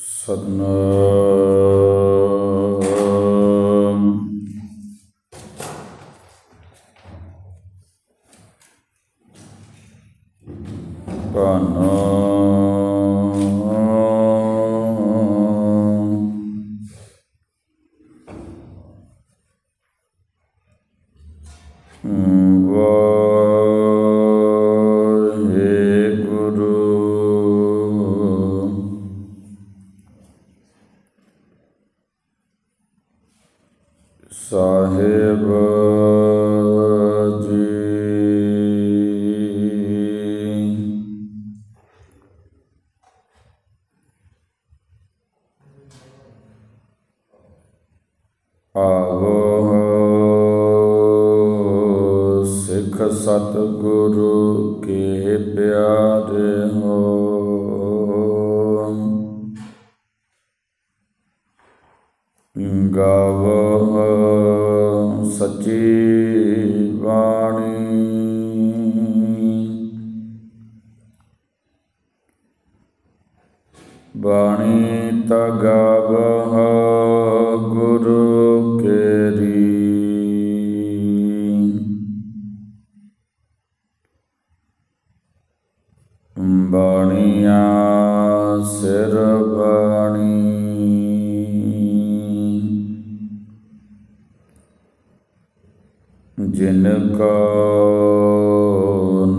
ਸਤਨਾਮ। ਆਵੋ ਸਿੱਖ ਸਤਗੁਰੂ ਕੇ ਬਾਣੀਆਂ ਸਿਰ ਬਾਣੀ। ਜਿਨ ਕੋ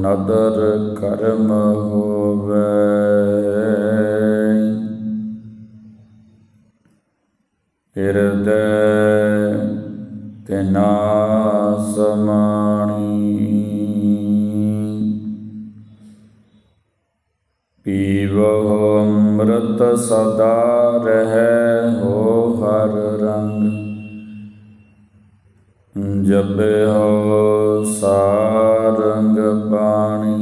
ਨਦਰ ਕਰਮ ਹੋਵੇ ਹਿਰਦੈ ਤਿਨਾ ਸਮਾਣੀ। ਪੀਵੋ ਅੰਮ੍ਰਿਤ ਸਦਾ ਰਹਿ ਹੋ ਹਰ ਰੰਗ ਜਪਿਓ ਸਾਰੰਗ ਬਾਣੀ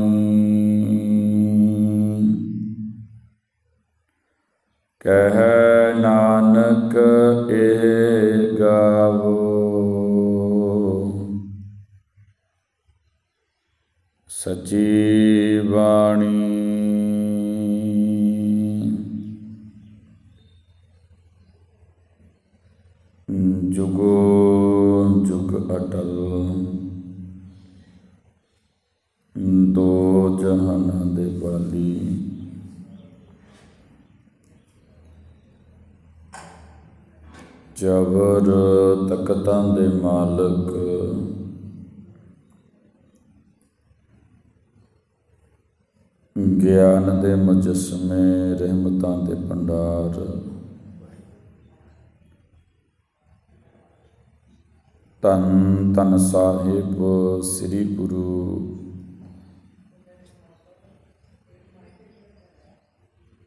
ਕਹਿ ਨਾਨਕ ਇਹ ਗਾਵੋ ਸਚੀ ਬਾਣੀ ਵਾਲੀ ਜਬਰ ਤਕਤਾਂ ਦੇ ਮਾਲਕ। ਗਿਆਨ ਦੇ ਮੁਜਸਮੇ, ਰਹਿਮਤਾਂ ਦੇ ਭੰਡਾਰ। ਤਨ ਤਨ ਸਾਹਿਬ, ਸ੍ਰੀ ਗੁਰੂ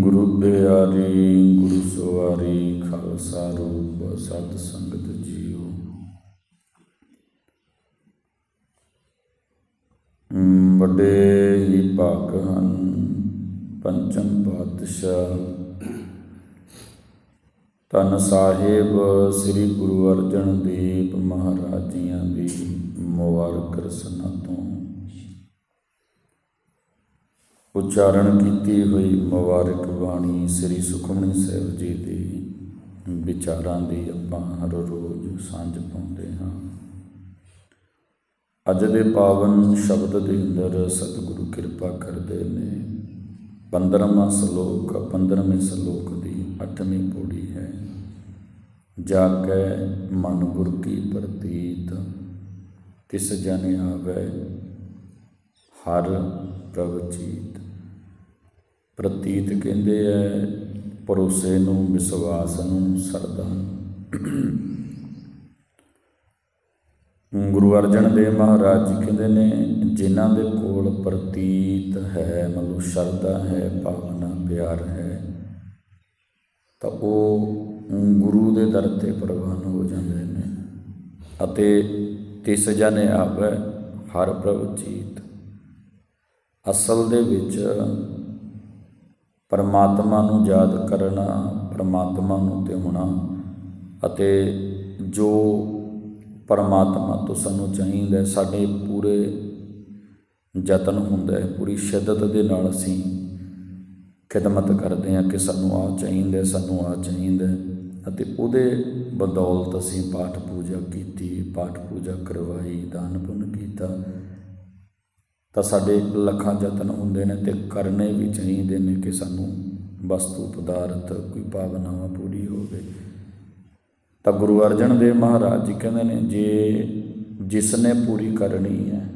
ਗੁਰੂ ਪਿਆਰੀ ਗੁਰੂ ਸਵਾਰੀ, ਖਾਲਸਾ ਰੂਪ, ਸਤ ਸੰਗਤ ਜੀਓ। ਵੱਡੇ ਹੀ ਭਾਗ ਹਨ, ਪੰਚਮ ਪਾਤਸ਼ਾਹ। ਤਨ ਸਾਹਿਬ, ਸ੍ਰੀ ਗੁਰੂ ਅਰਜਨ ਦੇਵ ਮਹਾਰਾਜ ਜੀਆਂ ਦੀ ਮੁਬਾਰਕ ਰਸਨਾ ਤੋਂ। ਉਚਾਰਨ ਕੀਤੀ ਹੋਈ ਮੁਬਾਰਕ ਬਾਣੀ ਸ੍ਰੀ ਸੁਖਮਨੀ ਸਾਹਿਬ ਜੀ ਦੇ ਵਿਚਾਰਾਂ ਦੀ ਆਪਾਂ ਹਰ ਰੋਜ਼ ਸਾਂਝ ਪਾਉਂਦੇ ਹਾਂ। ਅੱਜ ਦੇ ਪਾਵਨ ਸ਼ਬਦ ਦੇ ਅੰਦਰ ਸਤਿਗੁਰੂ ਕਿਰਪਾ ਕਰਦੇ ਨੇ। 15ਵਾਂ ਸ਼ਲੋਕ 15ਵੇਂ ਸ਼ਲੋਕ ਦੀ 8ਵੀਂ ਪੌੜੀ ਹੈ। ਜਾ ਕੇ ਮਨ ਗੁਰ ਕੀ ਪ੍ਰਤੀਤ ਕਿਸ ਜਨ ਆਵੇ ਹਰ ਪ੍ਰਭ ਚੀਤ ਪ੍ਰਤੀਤ ਕਹਿੰਦੇ ਐ, ਭਰੋਸੇ ਨੂੰ, ਵਿਸ਼ਵਾਸ ਨੂੰ ਸਰਦਾ। ਨੂੰ ਗੁਰੂ ਅਰਜਨ ਦੇਵ ਮਹਾਰਾਜ ਜੀ ਕਹਿੰਦੇ ਨੇ, ਜਿਨ੍ਹਾਂ ਦੇ ਕੋਲ ਪ੍ਰਤੀਤ ਹੈ, ਮਤਲਬ ਸ਼ਰਧਾ ਹੈ, ਭਾਵਨਾ, ਪਿਆਰ ਹੈ, ਤਾਂ ਉਹ ਗੁਰੂ ਦੇ ਦਰ ਤੇ ਪ੍ਰਵਾਨ ਹੋ ਜਾਂਦੇ ਨੇ ਅਤੇ ਤਿਸ ਜਨ ਆਵੈ ਹਰ ਪ੍ਰਭ ਜੀਤ। ਅਸਲ ਦੇ ਵਿੱਚ ਪਰਮਾਤਮਾ ਨੂੰ ਯਾਦ ਕਰਨਾ, ਪਰਮਾਤਮਾ ਨੂੰ ਧਿਆਉਣਾ ਅਤੇ ਜੋ ਪਰਮਾਤਮਾ ਤੋਂ ਸਾਨੂੰ ਚਾਹੀਦਾ ਸਾਡੇ ਪੂਰੇ ਯਤਨ ਹੁੰਦਾ ਹੈ, ਪੂਰੀ ਸ਼ਿੱਦਤ ਦੇ ਨਾਲ ਅਸੀਂ ਖਿਦਮਤ ਕਰਦੇ ਹਾਂ ਕਿ ਸਾਨੂੰ ਆ ਚਾਹੀਦਾ ਸਾਨੂੰ ਆ ਚਾਹੀਦਾ ਅਤੇ ਉਹਦੇ ਬਦੌਲਤ ਅਸੀਂ ਪਾਠ ਪੂਜਾ ਕੀਤੀ, ਪਾਠ ਪੂਜਾ ਕਰਵਾਈ, ਦਾਨ ਪੁੰਨ ਕੀਤਾ ਤਾਂ ਸਾਡੇ ਲੱਖਾਂ ਯਤਨ ਹੁੰਦੇ ਨੇ ਤੇ ਕਰਨੇ ਵੀ ਚਾਹੀਦੇ ਨੇ ਕਿ ਸਾਨੂੰ ਵਸਤੂ, ਪਦਾਰਥ ਕੋਈ ਭਾਵਨਾਵਾਂ ਪੂਰੀ ਹੋਵੇ। ਤਾਂ ਗੁਰੂ ਅਰਜਨ ਦੇਵ ਮਹਾਰਾਜ ਜੀ ਕਹਿੰਦੇ ਨੇ, ਜੇ ਜਿਸ ਨੇ ਪੂਰੀ ਕਰਨੀ ਹੈ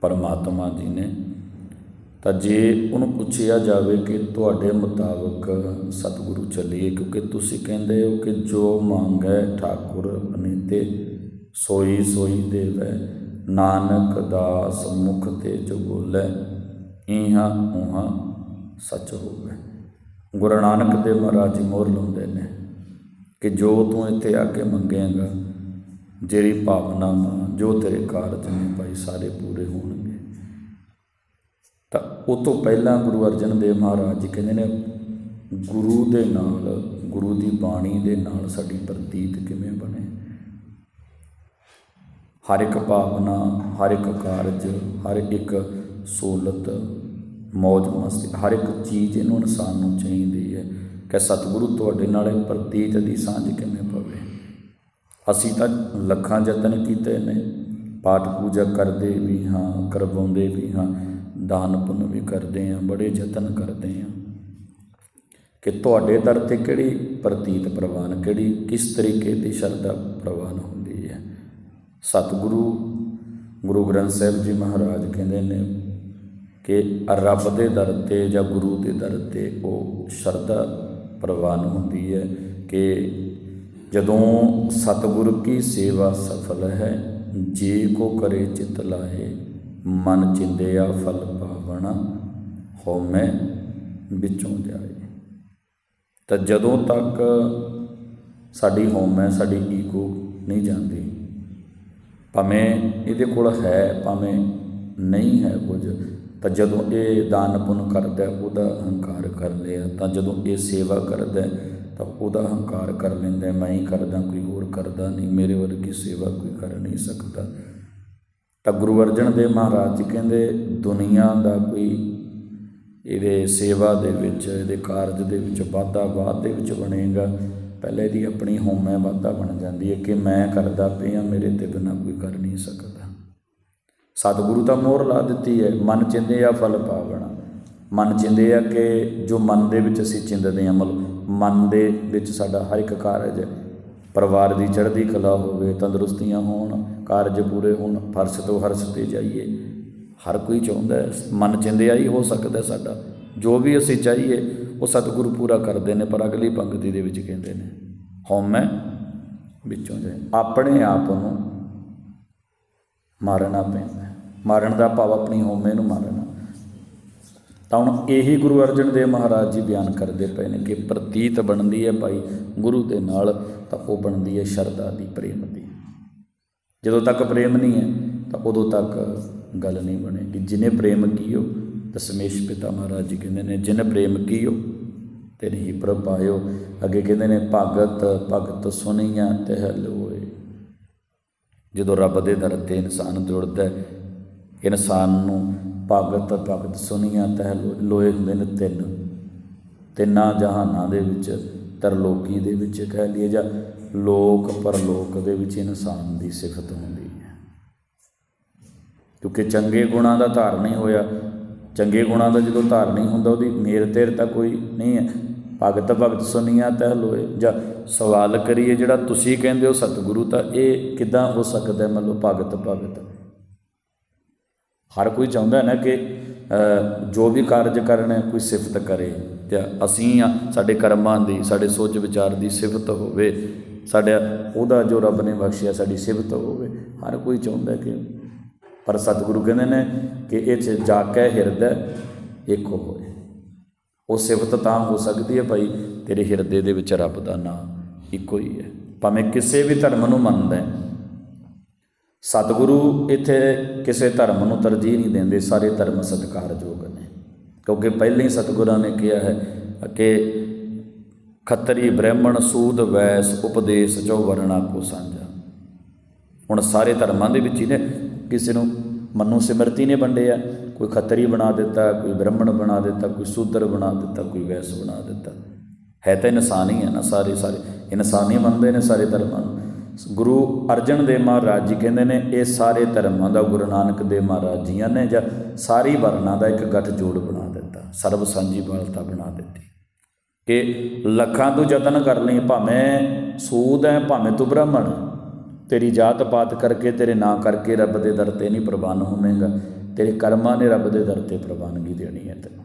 ਪਰਮਾਤਮਾ ਜੀ ਨੇ, ਤਾਂ ਜੇ ਉਹਨੂੰ ਪੁੱਛਿਆ ਜਾਵੇ ਕਿ ਤੁਹਾਡੇ ਮੁਤਾਬਕ ਸਤਿਗੁਰੂ ਚੱਲੀਏ, ਕਿਉਂਕਿ ਤੁਸੀਂ ਕਹਿੰਦੇ ਹੋ ਕਿ ਜੋ ਮੰਗੈ ਠਾਕੁਰ ਅਨੀਤੇ ਸੋਈ ਸੋਈ ਦੇਵੈ। ਨਾਨਕ ਦਾਸ ਮੁਖ ਤੇ ਜੋ ਬੋਲੇ ਇਹਾਂ ਉਹਾਂ ਸੱਚ ਹੋਵੇ। ਗੁਰੂ ਨਾਨਕ ਦੇਵ ਮਹਾਰਾਜ ਜੀ ਮੋਹਰ ਲਾਉਂਦੇ ਨੇ ਕਿ ਜੋ ਤੂੰ ਇੱਥੇ ਆ ਕੇ ਮੰਗੇਗਾ, ਜਿਹੜੀ ਭਾਵਨਾ ਜੋ ਤੇਰੇ ਕਾਰਜ ਨੇ ਭਾਈ, ਸਾਰੇ ਪੂਰੇ ਹੋਣਗੇ। ਤਾਂ ਉਹ ਤੋਂ ਪਹਿਲਾਂ ਗੁਰੂ ਅਰਜਨ ਦੇਵ ਮਹਾਰਾਜ ਜੀ ਕਹਿੰਦੇ ਨੇ, ਗੁਰੂ ਦੇ ਨਾਲ, ਗੁਰੂ ਦੀ ਬਾਣੀ ਦੇ ਨਾਲ ਸਾਡੀ ਪ੍ਰਤੀਤ ਕਿਵੇਂ ਹਰ ਇੱਕ ਭਾਵਨਾ, ਹਰ ਇੱਕ ਕਾਰਜ, ਹਰ ਇੱਕ ਸਹੂਲਤ ਮੌਜ ਮਸਤੀ, ਹਰ ਇੱਕ ਚੀਜ਼ ਇਹਨੂੰ ਇਨਸਾਨ ਨੂੰ ਚਾਹੀਦੀ ਹੈ ਕਿ ਸਤਿਗੁਰੂ ਤੁਹਾਡੇ ਨਾਲ ਇਹ ਪ੍ਰਤੀਤ ਦੀ ਸਾਂਝ ਕਿਵੇਂ ਪਵੇ। ਅਸੀਂ ਤਾਂ ਲੱਖਾਂ ਯਤਨ ਕੀਤੇ ਨੇ, ਪਾਠ ਪੂਜਾ ਕਰਦੇ ਵੀ ਹਾਂ, ਕਰਵਾਉਂਦੇ ਵੀ ਹਾਂ, ਦਾਨ ਪੁੰਨ ਵੀ ਕਰਦੇ ਹਾਂ, ਬੜੇ ਯਤਨ ਕਰਦੇ ਹਾਂ। ਕਿ ਤੁਹਾਡੇ ਦਰ ਤੇ ਕਿਹੜੀ ਪ੍ਰਤੀਤ ਪ੍ਰਵਾਨ, ਕਿਹੜੀ, ਕਿਸ ਤਰੀਕੇ ਦੀ ਸ਼ਰਧਾ ਪ੍ਰਵਾਨ ਹੁੰਦੀ ਸਤਿਗੁਰੂ, ਗੁਰੂ ਗ੍ਰੰਥ ਸਾਹਿਬ ਜੀ ਮਹਾਰਾਜ ਕਹਿੰਦੇ ਨੇ ਕਿ ਰੱਬ ਦੇ ਦਰ ਤੇ ਜਾਂ ਗੁਰੂ ਦੇ ਦਰ ਤੇ ਉਹ ਸ਼ਰਧਾ ਪ੍ਰਵਾਨ ਹੁੰਦੀ ਹੈ ਕਿ ਜਦੋਂ ਸਤਿਗੁਰ ਕੀ ਸੇਵਾ ਸਫਲ ਹੈ, ਜੇ ਕੋ ਕਰੇ ਚਿਤ ਲਾਏ ਮਨ ਚਿੰਦਿਆ ਫਲ ਪਾਵਣਾ ਹਉਮੈ ਵਿੱਚੋਂ ਜਾਏ। ਤਾਂ ਜਦੋਂ ਤੱਕ ਸਾਡੀ ਹਉਮੈ ਸਾਡੀ ਈਗੋ ਨਹੀਂ ਜਾਂਦੀ ਭਾਵੇਂ ਇਹਦੇ ਕੋਲ ਹੈ, ਭਾਵੇਂ ਨਹੀਂ ਹੈ ਕੁਝ, ਤਾਂ ਜਦੋਂ ਇਹ ਦਾਨ ਪੁੰਨ ਕਰਦਾ, ਉਹਦਾ ਹੰਕਾਰ ਕਰ ਲਿਆ ਤਾਂ ਜਦੋਂ ਇਹ ਸੇਵਾ ਕਰਦਾ, ਤਾਂ ਉਹਦਾ ਹੰਕਾਰ ਕਰ ਲੈਂਦਾ, ਮੈਂ ਹੀ ਕਰਦਾ, ਕੋਈ ਹੋਰ ਕਰਦਾ ਨਹੀਂ, ਮੇਰੇ ਵਰਗੀ ਸੇਵਾ ਕੋਈ ਕਰ ਨਹੀਂ ਸਕਦਾ। ਤਾਂ ਗੁਰੂ ਅਰਜਨ ਦੇਵ ਮਹਾਰਾਜ ਜੀ ਕਹਿੰਦੇ, ਦੁਨੀਆ ਦਾ ਕੋਈ ਇਹਦੇ ਸੇਵਾ ਦੇ ਵਿੱਚ, ਇਹਦੇ ਕਾਰਜ ਦੇ ਵਿੱਚ ਵਾਧਾ ਬਾਅਦ ਦੇ ਵਿੱਚ ਬਣੇਗਾ। ਪਹਿਲੇ ਦੀ ਆਪਣੀ ਹਉਮੈ ਵਾਧਾ ਬਣ ਜਾਂਦੀ ਹੈ ਕਿ ਮੈਂ ਕਰਦਾ ਪਿਆ, ਮੇਰੇ ਤੇ ਬਿਨਾ ਕੋਈ ਕਰ ਨਹੀਂ ਸਕਦਾ। ਸਤਿਗੁਰੂ ਤਾਂ ਮੋਹਰ ਲਾ ਦਿੱਤੀ ਹੈ, ਮਨ ਚਿੰਦੇ ਆ ਫਲ ਪਾਵਣਾ। ਮਨ ਚਿੰਦੇ ਆ ਕਿ ਜੋ ਮਨ ਦੇ ਵਿੱਚ ਅਸੀਂ ਚਿੰਦਦੇ ਹਾਂ, ਮਤਲਬ ਮਨ ਦੇ ਵਿੱਚ ਸਾਡਾ ਹਰ ਇੱਕ ਕਾਰਜ ਹੈ। ਪਰਿਵਾਰ ਦੀ ਚੜ੍ਹਦੀ ਕਲਾ ਹੋਵੇ, ਤੰਦਰੁਸਤੀਆਂ ਹੋਣ, ਕਾਰਜ ਪੂਰੇ ਹੋਣ, ਫਰਸ਼ ਤੋਂ ਹਰਸ਼ ਤੇ ਜਾਈਏ। ਹਰ ਕੋਈ ਚਾਹੁੰਦਾ ਮਨ ਚਿੰਦਿਆ ਹੀ ਹੋ ਸਕਦਾ ਸਾਡਾ। ਜੋ ਵੀ ਅਸੀਂ ਚਾਹੀਏ, ਉਹ ਸਤਿਗੁਰੂ ਪੂਰਾ ਕਰਦੇ ਨੇ, ਪਰ ਅਗਲੀ ਪੰਕਤੀ ਦੇ ਵਿੱਚ ਕਹਿੰਦੇ ਨੇ, ਹਉਮੈ ਵਿੱਚੋਂ ਜਾਏ। ਆਪਣੇ ਆਪ ਨੂੰ ਮਾਰਨਾ ਪੈਂਦਾ। ਮਾਰਨ ਦਾ ਭਾਵ ਆਪਣੀ ਹਉਮੈ ਨੂੰ ਮਾਰਨਾ। ਤਾਂ ਹੁਣ ਇਹੀ ਗੁਰੂ ਅਰਜਨ ਦੇਵ ਮਹਾਰਾਜ ਜੀ ਬਿਆਨ ਕਰਦੇ ਪਏ ਨੇ ਕਿ ਪ੍ਰਤੀਤ ਬਣਦੀ ਹੈ ਭਾਈ ਗੁਰੂ ਦੇ ਨਾਲ, ਤਾਂ ਉਹ ਬਣਦੀ ਹੈ ਸ਼ਰਧਾ ਦੀ, ਪ੍ਰੇਮ ਦੀ। ਜਦੋਂ ਤੱਕ ਪ੍ਰੇਮ ਨਹੀਂ ਹੈ, ਤਾਂ ਉਦੋਂ ਤੱਕ ਗੱਲ ਨਹੀਂ ਬਣੇਗੀ। ਜਿਨੇ ਪ੍ਰੇਮ ਕੀਓ ਦਸਮੇਸ਼ ਪਿਤਾ ਮਹਾਰਾਜ ਜੀ ਕਹਿੰਦੇ ਨੇ, ਜਿਨ ਪ੍ਰੇਮ ਕੀਓ ਤੇ ਨਹੀਂ ਪ੍ਰਭ ਪਾਇਓ। ਅੱਗੇ ਕਹਿੰਦੇ ਨੇ, ਭਗਤ ਭਗਤ ਸੁਣੀਆਂ ਤਹਿ ਲੋਏ। ਜਦੋਂ ਰੱਬ ਦੇ ਦਰ ਤੇ ਇਨਸਾਨ ਜੁੜਦਾ ਹੈ, ਇਨਸਾਨ ਨੂੰ ਭਗਤ ਭਗਤ ਸੁਣੀਆਂ ਤਹਿ ਲੋਏ ਹੁੰਦੇ ਨੇ ਤਿੰਨ। ਤਿੰਨਾਂ ਜਹਾਨਾਂ ਦੇ ਵਿੱਚ ਤਰਲੋਕੀ ਦੇ ਵਿੱਚ ਕਹਿ ਲਈਏ ਜਾਂ ਲੋਕ ਪਰਲੋਕ ਦੇ ਵਿੱਚ ਇਨਸਾਨ ਦੀ ਸਿਫਤ ਹੁੰਦੀ ਹੈ। ਕਿਉਂਕਿ ਚੰਗੇ ਗੁਣਾਂ ਦਾ ਧਾਰਨੀ ਹੋਇਆ ਚੰਗੇ ਗੁਣਾਂ ਦਾ ਜਦੋਂ ਧਾਰਨੀ ਹੁੰਦਾ ਉਹਦੀ ਮੇਰ ਤੇਰ ਤਾਂ ਕੋਈ ਨਹੀਂ ਹੈ। ਭਗਤ ਭਗਤ ਸੁਨੀਆਂ ਤਹਿ ਲੋਏ। ਜਾਂ ਸਵਾਲ ਕਰੀਏ ਜਿਹੜਾ ਤੁਸੀਂ ਕਹਿੰਦੇ ਹੋ ਸਤਿਗੁਰੂ ਤਾਂ ਇਹ ਕਿਦਾਂ ਹੋ ਸਕਦਾ ਮੰਨ ਲਓ ਭਗਤ ਭਗਤ। ਹਰ ਕੋਈ ਚਾਹੁੰਦਾ ਹੈ ਨਾ ਕਿ ਜੋ ਵੀ ਕਾਰਜ ਕਰਨਾ ਕੋਈ ਸਿਫਤ ਕਰੇ। ਤੇ ਅਸੀਂ ਆ ਸਾਡੇ ਕਰਮਾਂ ਦੀ ਸਾਡੇ ਸੋਚ ਵਿਚਾਰ ਦੀ ਸਿਫਤ ਹੋਵੇ। ਸਾਡਾ ਉਹਦਾ ਜੋ ਰੱਬ ਨੇ ਬਖਸ਼ਿਆ ਸਾਡੀ ਸਿਫਤ ਹੋਵੇ। ਹਰ ਕੋਈ ਚਾਹੁੰਦਾ ਕਿ ਪਰ ਸਤਿਗੁਰੂ ਕਹਿੰਦੇ ਨੇ ਕਿ ਇਹ 'ਚ ਜਾ ਕੇ ਹਿਰਦਾ ਇੱਕ ਹੋਏ। ਉਹ ਸਿਫਤ ਤਾਂ ਹੋ ਸਕਦੀ ਹੈ ਭਾਈ, ਤੇਰੇ ਹਿਰਦੇ ਦੇ ਵਿੱਚ ਰੱਬ ਦਾ ਨਾਮ ਇੱਕੋ ਹੀ ਹੈ। ਭਾਵੇਂ ਕਿਸੇ ਵੀ ਧਰਮ ਨੂੰ ਮੰਨਦਾ ਹੈ। ਸਤਿਗੁਰੂ ਇੱਥੇ ਕਿਸੇ ਧਰਮ ਨੂੰ ਤਰਜੀਹ ਨਹੀਂ ਦਿੰਦੇ, ਸਾਰੇ ਧਰਮ ਸਤਿਕਾਰਯੋਗ ਨੇ। ਕਿਉਂਕਿ ਪਹਿਲਾਂ ਹੀ ਸਤਿਗੁਰਾਂ ਨੇ ਕਿਹਾ ਹੈ ਕਿ ਖੱਤਰੀ ਬ੍ਰਾਹਮਣ ਸੂਦ, ਵੈਸ, ਉਪਦੇਸ਼, ਜੋ ਵਰਣਾ ਕੋ ਸਾਂਝਾ। ਹੁਣ ਸਾਰੇ ਧਰਮਾਂ ਦੇ ਵਿੱਚ ਹੀ ਨੇ। ਕਿਸੇ ਨੂੰ ਮਨੂ ਸਿਮਰਤੀ ਨੇ ਵੰਡਿਆ ਕੋਈ ਖੱਤਰੀ ਬਣਾ ਦਿੱਤਾ, ਕੋਈ ਬ੍ਰਾਹਮਣ ਬਣਾ ਦਿੱਤਾ, ਕੋਈ ਸੂਦਰ ਬਣਾ ਦਿੱਤਾ, ਕੋਈ ਵੈਸ ਬਣਾ ਦਿੱਤਾ। ਹੈ ਤਾਂ ਇਨਸਾਨ ਹੀ ਹੈ ਨਾ ਸਾਰੇ ਸਾਰੇ। ਇਨਸਾਨ ਹੀ ਮੰਨਦੇ ਨੇ ਸਾਰੇ ਧਰਮਾਂ ਨੂੰ। ਗੁਰੂ ਅਰਜਨ ਦੇਵ ਮਹਾਰਾਜ ਜੀ ਕਹਿੰਦੇ ਨੇ, ਇਹ ਸਾਰੇ ਧਰਮਾਂ ਦਾ ਗੁਰੂ ਨਾਨਕ ਦੇਵ ਮਹਾਰਾਜ ਜੀਆਂ ਨੇ ਜਾਂ ਸਾਰੀ ਵਰਨਾਂ ਦਾ ਇੱਕ ਗੱਠ ਜੋੜ ਬਣਾ ਦਿੱਤਾ, ਸਰਬ ਸਾਂਝੀ ਬਾਲਤਾ ਬਣਾ ਦਿੱਤੀ। ਕਿ ਲੱਖਾਂ ਤੂੰ ਯਤਨ ਕਰ ਲਈ, ਭਾਵੇਂ ਸੂਦ ਹੈ, ਭਾਵੇਂ ਤੂੰ ਬ੍ਰਾਹਮਣ। ਤੇਰੀ ਜਾਤ ਪਾਤ ਕਰਕੇ ਤੇਰੇ ਨਾਂ ਕਰਕੇ ਰੱਬ ਦੇ ਦਰ ਤੇ ਨਹੀਂ ਪ੍ਰਵਾਨ ਹੋਵੇਂਗਾ। ਤੇਰੇ ਕਰਮਾਂ ਨੇ ਰੱਬ ਦੇ ਦਰ ਤੇ ਪ੍ਰਵਾਨਗੀ ਦੇਣੀ ਹੈ ਤੈਨੂੰ।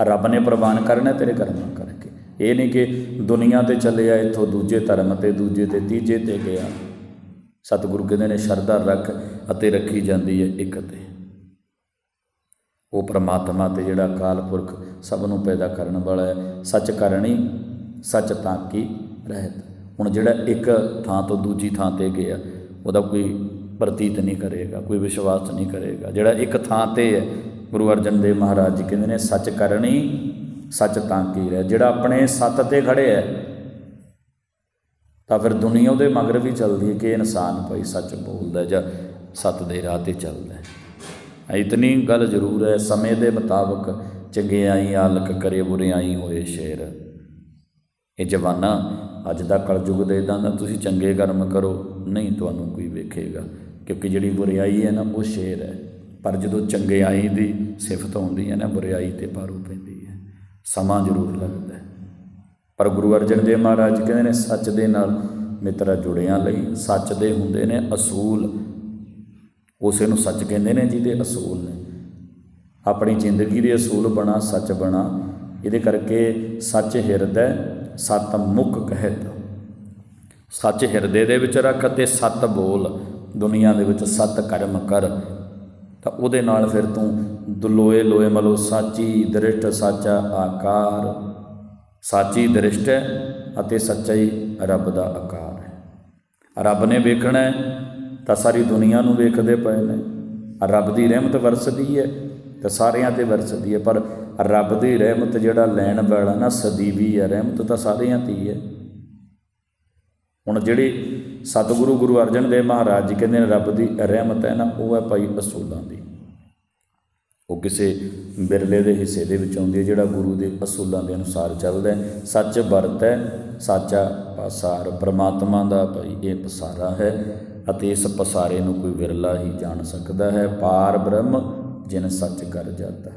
ਰੱਬ ਨੇ ਪ੍ਰਵਾਨ ਕਰਨਾ ਤੇਰੇ ਕਰਮਾਂ ਕਰਕੇ। ਇਹ ਨਹੀਂ ਕਿ ਦੁਨੀਆ ਤੇ ਚੱਲਿਆ ਇੱਥੋਂ ਦੂਜੇ ਧਰਮ ਤੇ, ਦੂਜੇ ਤੇ, ਤੀਜੇ ਤੇ ਗਿਆ। ਸਤਿਗੁਰੂ ਕਹਿੰਦੇ ਨੇ, ਸ਼ਰਧਾ ਰੱਖ ਅਤੇ ਰੱਖੀ ਜਾਂਦੀ ਹੈ ਇੱਕ ਤੇ। ਉਹ ਪ੍ਰਮਾਤਮਾ ਤੇ ਜਿਹੜਾ ਅਕਾਲ ਪੁਰਖ ਸਭ ਨੂੰ ਪੈਦਾ ਕਰਨ ਵਾਲਾ ਹੈ। ਸੱਚ ਕਰਨੀ ਸੱਚ ਤਾਂ ਕੀ ਰਹਿਤ। ਹੁਣ ਜਿਹੜਾ ਇੱਕ ਥਾਂ ਤੋਂ ਦੂਜੀ ਥਾਂ ਤੇ ਗਿਆ, ਉਹਦਾ ਕੋਈ ਪ੍ਰਤੀਤ ਨਹੀਂ ਕਰੇਗਾ, ਕੋਈ ਵਿਸ਼ਵਾਸ ਨਹੀਂ ਕਰੇਗਾ। ਜਿਹੜਾ ਇੱਕ ਥਾਂ ਤੇ ਹੈ, ਗੁਰੂ ਅਰਜਨ ਦੇਵ ਮਹਾਰਾਜ ਜੀ ਕਹਿੰਦੇ ਨੇ, ਸੱਚ ਕਰਨੀ, ਸੱਚ ਤਾਂ ਕੀ ਰਹਿ। ਜਿਹੜਾ ਆਪਣੇ ਸੱਤ ਤੇ ਖੜੇ ਹੈ, ਤਾਂ ਫਿਰ ਦੁਨੀਆ ਉਹਦੇ ਮਗਰ ਵੀ ਚੱਲਦੀ ਹੈ ਕਿ ਇਨਸਾਨ ਭਾਈ ਸੱਚ ਬੋਲਦਾ ਜਾਂ ਸੱਤ ਦੇ ਰਾਹ ਤੇ ਚੱਲਦਾ ਇਤਨੀ ਗੱਲ ਜ਼ਰੂਰ ਹੈ, ਸਮੇਂ ਦੇ ਮੁਤਾਬਕ ਚੰਗਿਆਈ ਆਲਕ ਕਰੇ ਬੁਰਿਆਈ ਹੋਏ ਸ਼ੇਰ। ਇਹ ਜਵਾਨਾ ਅੱਜ ਦਾ ਕਲਯੁਗ ਦੇ ਇਦਾਂ ਦਾ ਤੁਸੀਂ ਚੰਗੇ ਕਰਮ ਕਰੋ, ਨਹੀਂ ਤੁਹਾਨੂੰ ਕੋਈ ਵੇਖੇਗਾ। ਕਿਉਂਕਿ ਜਿਹੜੀ ਬੁਰਿਆਈ ਹੈ ਨਾ, ਉਹ ਸ਼ੇਰ ਹੈ। ਪਰ ਜਦੋਂ ਚੰਗਿਆਈ ਦੀ ਸਿਫਤ ਹੁੰਦੀ ਹੈ ਨਾ, ਬੁਰਿਆਈ ਤੇ ਪਾਰੂ ਪੈਂਦੀ ਹੈ। ਸਮਾਂ ਜ਼ਰੂਰ ਲੱਗਦਾ ਹੈ। ਪਰ ਗੁਰੂ ਅਰਜਨ ਦੇਵ ਮਹਾਰਾਜ ਕਹਿੰਦੇ ਨੇ, ਸੱਚ ਦੇ ਨਾਲ ਮਿੱਤਰਾ ਜੁੜਿਆਂ ਲਈ ਸੱਚ ਦੇ ਹੁੰਦੇ ਨੇ ਅਸੂਲ। ਉਸੇ ਨੂੰ ਸੱਚ ਕਹਿੰਦੇ ਨੇ ਜਿਹਦੇ ਅਸੂਲ ਨੇ। ਆਪਣੀ ਜ਼ਿੰਦਗੀ ਦੇ ਅਸੂਲ ਬਣਾ, ਸੱਚ ਬਣਾ। ਇਹਦੇ ਕਰਕੇ ਸੱਚ ਹਿਰਦੈ ਸਤ ਮੁਖ ਕਹਿਤ। ਸੱਚ ਹਿਰਦੇ ਦੇ ਵਿੱਚ ਰੱਖ ਅਤੇ ਸਤ ਬੋਲ ਦੁਨੀਆ ਦੇ ਵਿੱਚ ਸਤ ਕਰਮ ਕਰ। ਤਾਂ ਉਹਦੇ ਨਾਲ ਫਿਰ ਤੂੰ ਦੁਲੋਏ ਲੋਏ ਮਲੋ ਸਾਚੀ ਦ੍ਰਿਸ਼ਟ ਸਾਚਾ ਆਕਾਰ। ਸਾਚੀ ਦ੍ਰਿਸ਼ਟ ਹੈ ਅਤੇ ਸੱਚਾ ਹੀ ਰੱਬ ਦਾ ਆਕਾਰ ਹੈ। ਰੱਬ ਨੇ ਵੇਖਣਾ ਤਾਂ ਸਾਰੀ ਦੁਨੀਆ ਨੂੰ ਵੇਖਦੇ ਪਏ ਨੇ। ਰੱਬ ਦੀ ਰਹਿਮਤ ਵਰਸਦੀ ਹੈ ਤਾਂ ਸਾਰਿਆਂ ਤੇ ਵਰਸਦੀ ਹੈ, ਪਰ ਰੱਬ ਦੀ ਰਹਿਮਤ ਜਿਹੜਾ ਲੈਣ ਵਾਲਾ ਨਾ ਸਦੀਵੀ ਹੈ, ਰਹਿਮਤ ਤਾਂ ਸਾਰਿਆਂ ਤੇ ਹੀ ਹੈ। ਹੁਣ ਜਿਹੜੀ ਸਤਿਗੁਰੂ ਗੁਰੂ ਅਰਜਨ ਦੇਵ ਮਹਾਰਾਜ ਜੀ ਕਹਿੰਦੇ ਨੇ, ਰੱਬ ਦੀ ਰਹਿਮਤ ਹੈ ਨਾ, ਉਹ ਹੈ ਭਾਈ ਅਸੂਲਾਂ ਦੀ। ਉਹ ਕਿਸੇ ਬਿਰਲੇ ਦੇ ਹਿੱਸੇ ਦੇ ਵਿੱਚ ਆਉਂਦੀ ਹੈ, ਜਿਹੜਾ ਗੁਰੂ ਦੇ ਅਸੂਲਾਂ ਦੇ ਅਨੁਸਾਰ ਚੱਲਦਾ ਹੈ। ਸੱਚ ਵਰਤ ਹੈ, ਸਾਚਾ ਪਸਾਰ ਪ੍ਰਮਾਤਮਾ ਦਾ ਭਾਈ, ਇਹ ਪਸਾਰਾ ਹੈ, ਅਤੇ ਇਸ ਪਸਾਰੇ ਨੂੰ ਕੋਈ ਵਿਰਲਾ ਹੀ ਜਾਣ ਸਕਦਾ ਹੈ। ਪਾਰ ਬ੍ਰਹਮ ਜਿਨ ਸੱਚ ਕਰ ਜਾਂਦਾ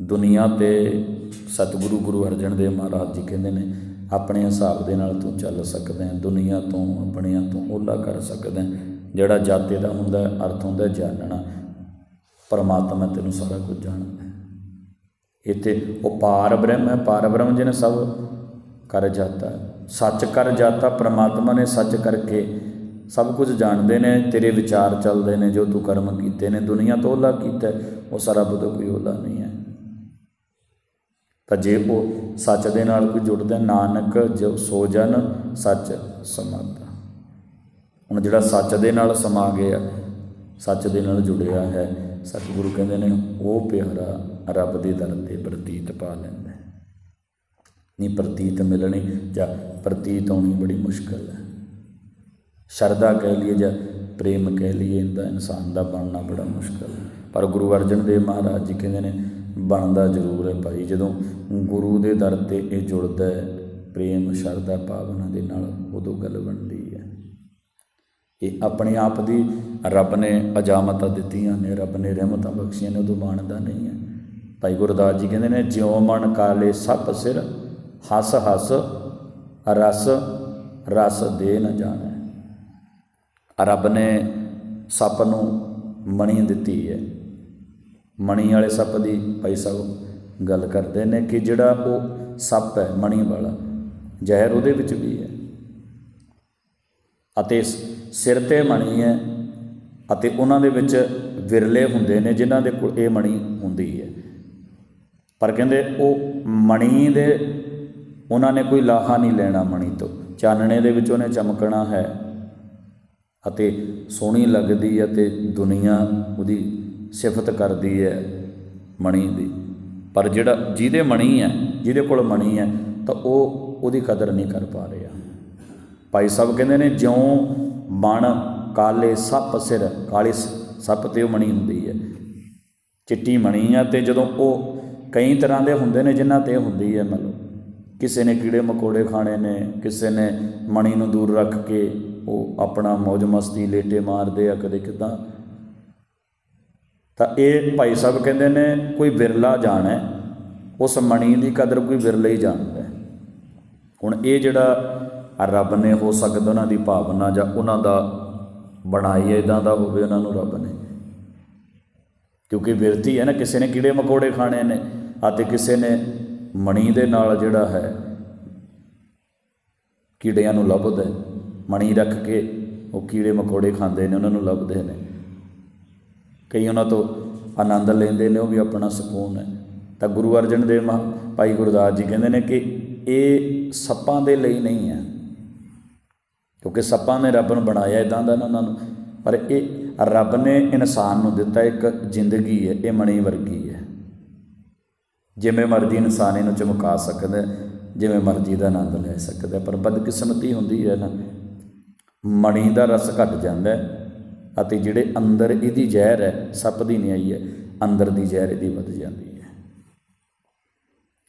ਦੁਨੀਆ ਤੇ ਸਤਿਗੁਰੂ ਗੁਰੂ ਅਰਜਨ ਦੇਵ ਮਹਾਰਾਜ ਜੀ ਕਹਿੰਦੇ ਨੇ, ਆਪਣੇ ਹਿਸਾਬ ਦੇ ਨਾਲ ਤੂੰ ਚੱਲ ਸਕਦਾ ਹੈ, ਦੁਨੀਆ ਤੋਂ, ਆਪਣਿਆਂ ਤੋਂ ਓਲਾ ਕਰ ਸਕਦਾ ਹੈ। ਜਿਹੜਾ ਜਾਤੇ ਦਾ ਹੁੰਦਾ, ਅਰਥ ਹੁੰਦਾ ਜਾਣਨਾ ਪਰਮਾਤਮਾ ਤੈਨੂੰ ਸਾਰਾ ਕੁਝ ਜਾਣਦਾ ਹੈ। ਇੱਥੇ ਉਹ ਪਾਰ ਬ੍ਰਹਮ ਹੈ, ਪਾਰ ਬ੍ਰਹਮ ਜਿਹਨੇ ਸਭ ਕਰ ਜਾਤਾ। ਸੱਚ ਕਰ ਜਾਤਾ, ਪਰਮਾਤਮਾ ਨੇ ਸੱਚ ਕਰਕੇ ਸਭ ਕੁਝ ਜਾਣਦੇ ਨੇ, ਤੇਰੇ ਵਿਚਾਰ ਚੱਲਦੇ ਨੇ, ਜੋ ਤੂੰ ਕਰਮ ਕੀਤੇ ਨੇ, ਦੁਨੀਆ ਤੋਂ ਓਲਾ ਕੀਤਾ, ਉਹ ਸਾਰਾ ਤੋਂ ਕੋਈ ਓਲਾ ਨਹੀਂ ਹੈ। ਤਾਂ ਜੇ ਉਹ ਸੱਚ ਦੇ ਨਾਲ ਕੋਈ ਜੁੜਦਾ, ਨਾਨਕ ਜੋ ਸੋ ਜਨ ਸੱਚ ਸਮਾਦਾ ਹੁਣ ਜਿਹੜਾ ਸੱਚ ਦੇ ਨਾਲ ਸਮਾ ਗਿਆ, ਸੱਚ ਦੇ ਨਾਲ ਜੁੜਿਆ ਹੈ, ਸਤਿਗੁਰੂ ਕਹਿੰਦੇ ਨੇ, ਉਹ ਪਿਆਰਾ ਰੱਬ ਦੇ ਦਰ ਤੇ ਪ੍ਰਤੀਤ ਪਾ ਲੈਂਦਾ ਨਹੀਂ ਪ੍ਰਤੀਤ ਮਿਲਣੀ ਜਾਂ ਪ੍ਰਤੀਤ ਆਉਣੀ ਬੜੀ ਮੁਸ਼ਕਲ ਹੈ। ਸ਼ਰਧਾ ਕਹਿ ਲਈਏ ਜਾਂ ਪ੍ਰੇਮ ਕਹਿ ਲਈਏ, ਇਹਦਾ ਇਨਸਾਨ ਦਾ ਬਣਨਾ ਬੜਾ ਮੁਸ਼ਕਲ ਹੈ। ਪਰ ਗੁਰੂ ਅਰਜਨ ਦੇਵ ਮਹਾਰਾਜ ਜੀ ਕਹਿੰਦੇ ਨੇ, ਬਣਦਾ ਜ਼ਰੂਰ ਹੈ ਭਾਈ, ਜਦੋਂ ਗੁਰੂ ਦੇ ਦਰ ਤੇ ਇਹ ਜੁੜਦਾ ਹੈ, ਪ੍ਰੇਮ, ਸ਼ਰਧਾ, ਭਾਵਨਾ ਦੇ ਨਾਲ ਉਦੋਂ ਗੱਲ ਬਣਦੀ ਹੈ। ਇਹ ਆਪਣੇ ਆਪ ਦੀ ਰੱਬ ਨੇ ਅਜਾਮਤਾਂ ਦਿੱਤੀਆਂ ਨੇ, ਰੱਬ ਨੇ ਰਹਿਮਤਾਂ ਬਖਸ਼ੀਆਂ ਨੇ, ਉਦੋਂ ਬਣਦਾ ਨਹੀਂ ਹੈ। ਭਾਈ ਗੁਰਦਾਸ ਜੀ ਕਹਿੰਦੇ ਨੇ, ਜਿਉ ਮਨ ਕਾਲੇ ਸੱਪ ਸਿਰ, ਹੱਸ ਹੱਸ, ਰਸ ਰਸ ਦੇ ਨਾ ਜਾਣ। ਰੱਬ ਨੇ ਸੱਪ ਨੂੰ ਮਣੀ ਦਿੱਤੀ ਹੈ। ਮਣੀ ਵਾਲੇ ਸੱਪ ਦੀ ਭਾਈ ਸਾਹਿਬ ਗੱਲ ਕਰਦੇ ਨੇ ਕਿ ਜਿਹੜਾ ਉਹ ਸੱਪ ਹੈ, ਮਣੀ ਵਾਲਾ, ਜ਼ਹਿਰ ਉਹਦੇ ਵਿੱਚ ਵੀ ਹੈ। ਅਤੇ ਸਿਰ ਤੇ ਮਣੀ ਹੈ ਅਤੇ ਉਹਨਾਂ ਦੇ ਵਿੱਚ ਵਿਰਲੇ ਹੁੰਦੇ ਨੇ ਜਿਨ੍ਹਾਂ ਦੇ ਕੋਲ ਇਹ ਮਣੀ ਹੁੰਦੀ ਹੈ। ਪਰ ਕਹਿੰਦੇ ਉਹ ਮਣੀ ਦੇ, ਉਹਨਾਂ ਨੇ ਕੋਈ ਲਾਹਾ ਨਹੀਂ ਲੈਣਾ ਮਣੀ ਤੋਂ। ਚਾਨਣੇ ਦੇ ਵਿੱਚ ਉਹਨੇ ਚਮਕਣਾ ਹੈ। ਅਤੇ ਸੋਹਣੀ ਲੱਗਦੀ ਹੈ ਅਤੇ ਦੁਨੀਆ ਉਹਦੀ ਸਿਫਤ ਕਰਦੀ ਹੈ ਮਣੀ ਦੀ। ਪਰ ਜਿਹੜਾ ਜਿਹਦੇ ਮਣੀ ਹੈ, ਜਿਹਦੇ ਕੋਲ ਮਣੀ ਹੈ, ਤਾਂ ਉਹ ਉਹਦੀ ਕਦਰ ਨਹੀਂ ਕਰ ਪਾ ਰਿਹਾ। ਭਾਈ ਸਾਹਿਬ ਕਹਿੰਦੇ ਨੇ, ਜਿਉਂ ਮਣ ਕਾਲੇ ਸੱਪ ਸਿਰ, ਕਾਲੇ ਸ- ਸੱਪ ਤੇ ਉਹ ਮਣੀ ਹੁੰਦੀ ਹੈ। ਚਿੱਟੀ ਮਣੀ ਆ ਤੇ ਜਦੋਂ ਉਹ ਕਈ ਤਰ੍ਹਾਂ ਦੇ ਹੁੰਦੇ ਨੇ ਜਿਨ੍ਹਾਂ ਤੇ ਹੁੰਦੀ ਹੈ ਮਤਲਬ। ਕਿਸੇ ਨੇ ਕੀੜੇ ਮਕੌੜੇ ਖਾਣੇ ਨੇ, ਕਿਸੇ ਨੇ ਮਣੀ ਨੂੰ ਦੂਰ ਰੱਖ ਕੇ ਉਹ ਆਪਣਾ ਮौज ਮਸਤੀ ਲੇਟੇ ਮਾਰਦੇ ਆ ਕਦੇ ਕਿਦਾਂ। ਤਾਂ ਇਹ ਭਾਈ ਸਾਹਿਬ ਕਹਿੰਦੇ ਨੇ, ਕੋਈ ਵਿਰਲਾ ਜਾਣ ਹੈ ਉਸ ਮਣੀ ਦੀ ਕਦਰ ਕੋਈ ਵਿਰਲਾ ਹੀ ਜਾਣਦਾ ਹੁਣ ਇਹ ਜਿਹੜਾ ਰੱਬ ਨੇ ਹੋ ਸਕਦਾ ਉਹਨਾਂ ਦੀ ਭਾਵਨਾ ਜਾਂ ਉਹਨਾਂ ਦਾ ਬਣਾਈ ਇਦਾਂ ਦਾ ਹੋਵੇ ਉਹਨਾਂ ਨੂੰ ਰੱਬ ਨੇ। ਕਿਉਂਕਿ ਵਿਰਤੀ ਹੈ ਨਾ, ਕਿਸੇ ਨੇ ਕੀੜੇ ਮਕੌੜੇ ਖਾਣੇ ਨੇ, ਅਤੇ ਕਿਸੇ ਨੇ ਮਣੀ ਦੇ ਨਾਲ ਜਿਹੜਾ ਹੈ, ਕੀੜਿਆਂ ਨੂੰ ਲੱਭਦਾ ਮਣੀ ਰੱਖ ਕੇ ਉਹ ਕੀੜੇ ਮਕੌੜੇ ਖਾਂਦੇ ਨੇ, ਉਹਨਾਂ ਨੂੰ ਲੱਭਦੇ ਨੇ। ਕਈ ਉਹਨਾਂ ਤੋਂ ਆਨੰਦ ਲੈਂਦੇ ਨੇ, ਉਹ ਵੀ ਆਪਣਾ ਸਕੂਨ ਹੈ। ਤਾਂ ਗੁਰੂ ਅਰਜਨ ਦੇਵ ਮਹਾ, ਭਾਈ ਗੁਰਦਾਸ ਜੀ ਕਹਿੰਦੇ ਨੇ ਕਿ ਇਹ ਸੱਪਾਂ ਦੇ ਲਈ ਨਹੀਂ ਹੈ। ਕਿਉਂਕਿ ਸੱਪਾਂ ਨੇ ਰੱਬ ਨੂੰ ਬਣਾਇਆ ਇਦਾਂ ਦਾ ਨਾ ਉਹਨਾਂ ਨੂੰ, ਪਰ ਇਹ ਰੱਬ ਨੇ ਇਨਸਾਨ ਨੂੰ ਦਿੱਤਾ, ਇੱਕ ਜ਼ਿੰਦਗੀ ਹੈ, ਇਹ ਮਣੀ ਵਰਗੀ ਹੈ। ਜਿਵੇਂ ਮਰਜ਼ੀ ਇਨਸਾਨ ਇਹਨੂੰ ਚਮਕਾ ਸਕਦਾ, ਜਿਵੇਂ ਮਰਜ਼ੀ ਦਾ ਆਨੰਦ ਲੈ ਸਕਦਾ, ਪਰ ਬਦਕਿਸਮਤੀ ਹੁੰਦੀ ਹੈ ਨਾ। ਮਣੀ ਦਾ ਰਸ ਘਟ ਜਾਂਦਾ ਹੈ ਅਤੇ ਜਿਹੜੇ ਅੰਦਰ ਇਹਦੀ ਜ਼ਹਿਰ ਹੈ, ਸੱਪ ਦੀ ਨਹੀਂ ਆਈ ਹੈ, ਅੰਦਰ ਦੀ ਜ਼ਹਿਰ ਇਹਦੀ ਵੱਧ ਜਾਂਦੀ ਹੈ।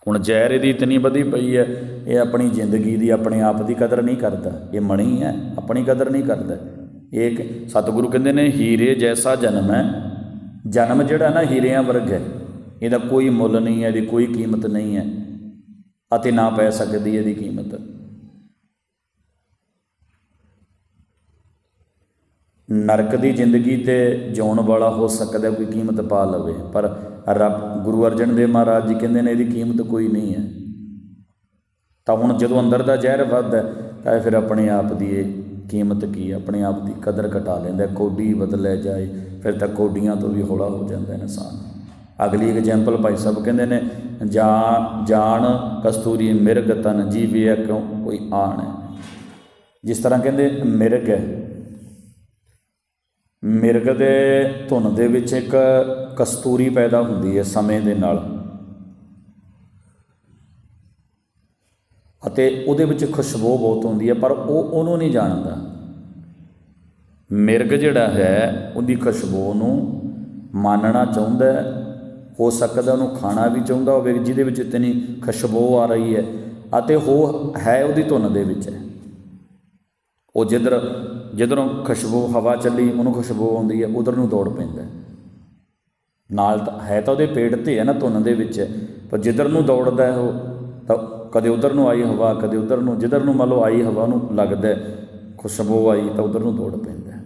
ਹੁਣ ਜ਼ਹਿਰ ਇਹਦੀ ਇਤਨੀ ਵਧੀ ਪਈ ਹੈ, ਇਹ ਆਪਣੀ ਜ਼ਿੰਦਗੀ ਦੀ ਆਪਣੇ ਆਪ ਦੀ ਕਦਰ ਨਹੀਂ ਕਰਦਾ। ਇਹ ਮਣੀ ਹੈ, ਆਪਣੀ ਕਦਰ ਨਹੀਂ ਕਰਦਾ। ਇਹ ਇੱਕ ਸਤਿਗੁਰੂ ਕਹਿੰਦੇ ਨੇ, ਹੀਰੇ ਜੈਸਾ ਜਨਮ ਹੈ। ਜਨਮ ਜਿਹੜਾ ਨਾ ਹੀਰਿਆਂ ਵਰਗ ਹੈ। ਇਹਦਾ ਕੋਈ ਮੁੱਲ ਨਹੀਂ ਹੈ, ਇਹਦੀ ਕੋਈ ਕੀਮਤ ਨਹੀਂ ਹੈ। ਅਤੇ ਨਾ ਪੈ ਸਕਦੀ ਇਹਦੀ ਕੀਮਤ। ਨਰਕ ਦੀ ਜ਼ਿੰਦਗੀ ਤੇ ਜਿਉਣ ਵਾਲਾ ਹੋ ਸਕਦਾ ਕੋਈ ਕੀਮਤ ਪਾ ਲਵੇ। ਪਰ ਰੱਬ, ਗੁਰੂ ਅਰਜਨ ਦੇਵ ਮਹਾਰਾਜ ਜੀ ਕਹਿੰਦੇ ਨੇ, ਇਹਦੀ ਕੀਮਤ ਕੋਈ ਨਹੀਂ ਹੈ। ਤਾਂ ਹੁਣ ਜਦੋਂ ਅੰਦਰ ਦਾ ਜ਼ਹਿਰ ਵੱਧਦਾ ਤਾਂ ਇਹ ਫਿਰ ਆਪਣੇ ਆਪ ਦੀ ਇਹ ਕੀਮਤ ਕੀ ਹੈ? ਆਪਣੇ ਆਪ ਦੀ ਕਦਰ ਘਟਾ ਲੈਂਦਾ ਕੋਡੀ ਬਦਲੇ ਜਾਏ, ਫਿਰ ਤਾਂ ਕੋਡੀਆਂ ਤੋਂ ਵੀ ਹੌਲਾ ਹੋ ਜਾਂਦਾ ਇਨਸਾਨ। ਅਗਲੀ ਐਗਜ਼ਾਮਪਲ ਭਾਈ ਸਾਹਿਬ ਕਹਿੰਦੇ ਨੇ ਜਾਂ ਜਾਣ ਕਸਤੂਰੀ ਮਿਰਗ ਤਨ ਜੀਵਿਆ ਕਿਉਂ? ਕੋਈ ਆਣ ਹੈ। ਜਿਸ ਤਰ੍ਹਾਂ ਕਹਿੰਦੇ, ਮਿਰਗ ਹੈ। ਮਿਰਗ ਦੇ ਧੁਨ ਦੇ ਵਿੱਚ ਇੱਕ ਕਸਤੂਰੀ ਪੈਦਾ ਹੁੰਦੀ ਹੈ ਸਮੇਂ ਦੇ ਨਾਲ। ਅਤੇ ਉਹਦੇ ਵਿੱਚ ਖੁਸ਼ਬੂ ਬਹੁਤ ਹੁੰਦੀ ਹੈ, ਪਰ ਉਹ ਉਹਨੂੰ ਨਹੀਂ ਜਾਣਦਾ। ਮਿਰਗ ਜਿਹੜਾ ਹੈ, ਉਹਦੀ ਖੁਸ਼ਬੂ ਨੂੰ ਮਾਨਣਾ ਚਾਹੁੰਦਾ ਹੈ। ਹੋ ਸਕਦਾ ਉਹਨੂੰ ਖਾਣਾ ਵੀ ਚਾਹੁੰਦਾ ਹੋਵੇ, ਜਿਹਦੇ ਵਿੱਚ ਇਤਨੀ ਖੁਸ਼ਬੂ ਆ ਰਹੀ ਹੈ। ਅਤੇ ਉਹ ਹੈ ਉਹਦੀ ਧੁਨ ਦੇ ਵਿੱਚ। ਹੈ ਉਹ ਜਿੱਧਰ ਜਿੱਧਰੋਂ ਖੁਸ਼ਬੂ ਹਵਾ ਚੱਲੀ ਉਹਨੂੰ ਖੁਸ਼ਬੂ ਆਉਂਦੀ ਹੈ ਉਧਰ ਨੂੰ ਦੌੜ ਪੈਂਦਾ ਨਾਲ ਤਾਂ ਹੈ ਤਾਂ ਉਹਦੇ ਪੇਟ ਤੇ ਹੈ ਨਾ ਧੁੰਨ ਦੇ ਵਿੱਚ ਹੈ, ਪਰ ਜਿੱਧਰ ਨੂੰ ਦੌੜਦਾ ਹੈ ਉਹ ਤਾਂ ਕਦੇ ਉਧਰ ਨੂੰ ਆਈ ਹਵਾ ਕਦੇ ਉਧਰ ਨੂੰ ਜਿੱਧਰ ਨੂੰ ਮੰਨ ਲਓ ਆਈ ਹਵਾ ਨੂੰ ਲੱਗਦਾ ਖੁਸ਼ਬੂ ਆਈ ਤਾਂ ਉਧਰ ਨੂੰ ਦੌੜ ਪੈਂਦਾ